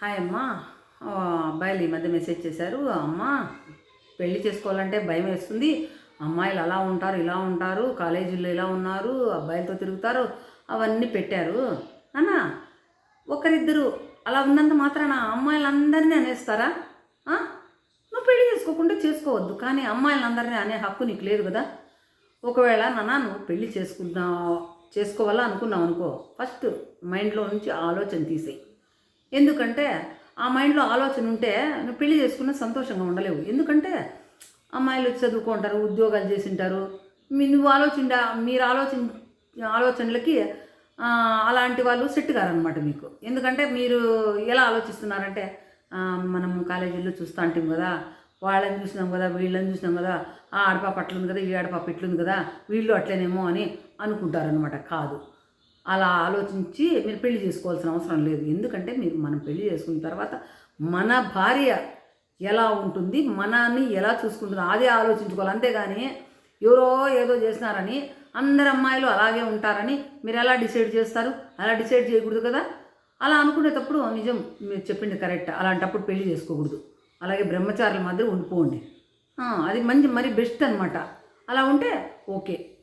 Hi అమ్మా. అబ్బాయిలు ఈ మధ్య మెసేజ్ చేశారు. అమ్మ పెళ్ళి చేసుకోవాలంటే భయం వేస్తుంది. అమ్మాయిలు అలా ఉంటారు ఇలా ఉంటారు కాలేజీల్లో ఇలా ఉన్నారు అబ్బాయిలతో తిరుగుతారు అవన్నీ పెట్టారు. అన్న ఒకరిద్దరు అలా ఉన్నంత మాత్రాన అమ్మాయిలందరినీ అనేస్తారా? నువ్వు పెళ్ళి చేసుకోకుండా చేసుకోవద్దు కానీ అమ్మాయిలందరినీ అనే హక్కు నీకు లేదు కదా. ఒకవేళ నాన్న నువ్వు పెళ్ళి చేసుకున్నా చేసుకోవాలా అనుకున్నావు అనుకో ఫస్ట్ మైండ్లో నుంచి ఆలోచన తీసేయి. ఎందుకంటే ఆ మైండ్లో ఆలోచన ఉంటే నువ్వు పెళ్ళి చేసుకున్న సంతోషంగా ఉండలేవు. ఎందుకంటే అమ్మాయిలు చదువుకుంటారు ఉద్యోగాలు చేసింటారు. మీ నువ్వు ఆలోచించ మీరు ఆలోచన ఆలోచనలకి అలాంటి వాళ్ళు సెట్ కారనమాట మీకు. ఎందుకంటే మీరు ఎలా ఆలోచిస్తున్నారంటే మనం కాలేజీల్లో చూస్తూ అంటాం కదా వాళ్ళని చూసినాం కదా వీళ్ళని చూసినాం కదా ఆ ఆడపాప అట్లుంది కదా ఈ ఆడపాప ఇట్లుంది కదా వీళ్ళు అట్లనేమో అని అనుకుంటారనమాట కాదు. అలా ఆలోచించి మీరు పెళ్ళి చేసుకోవాల్సిన అవసరం లేదు. ఎందుకంటే మీరు మనం పెళ్ళి చేసుకున్న తర్వాత మన భార్య ఎలా ఉంటుంది మనని ఎలా చూసుకుంటుంది అదే ఆలోచించుకోవాలి. అంతేగాని ఎవరో ఏదో చేసినారని అందరు అమ్మాయిలు అలాగే ఉంటారని మీరు ఎలా డిసైడ్ చేస్తారు? అలా డిసైడ్ చేయకూడదు కదా? అలా అనుకునేటప్పుడు నిజం మీరు చెప్పింది కరెక్ట్. అలాంటప్పుడు పెళ్ళి చేసుకోకూడదు. అలాగే బ్రహ్మచారుల మాదిరి ఉండిపోండి. అది మంచి మరి బెస్ట్ అనమాట అలా ఉంటే ఓకే.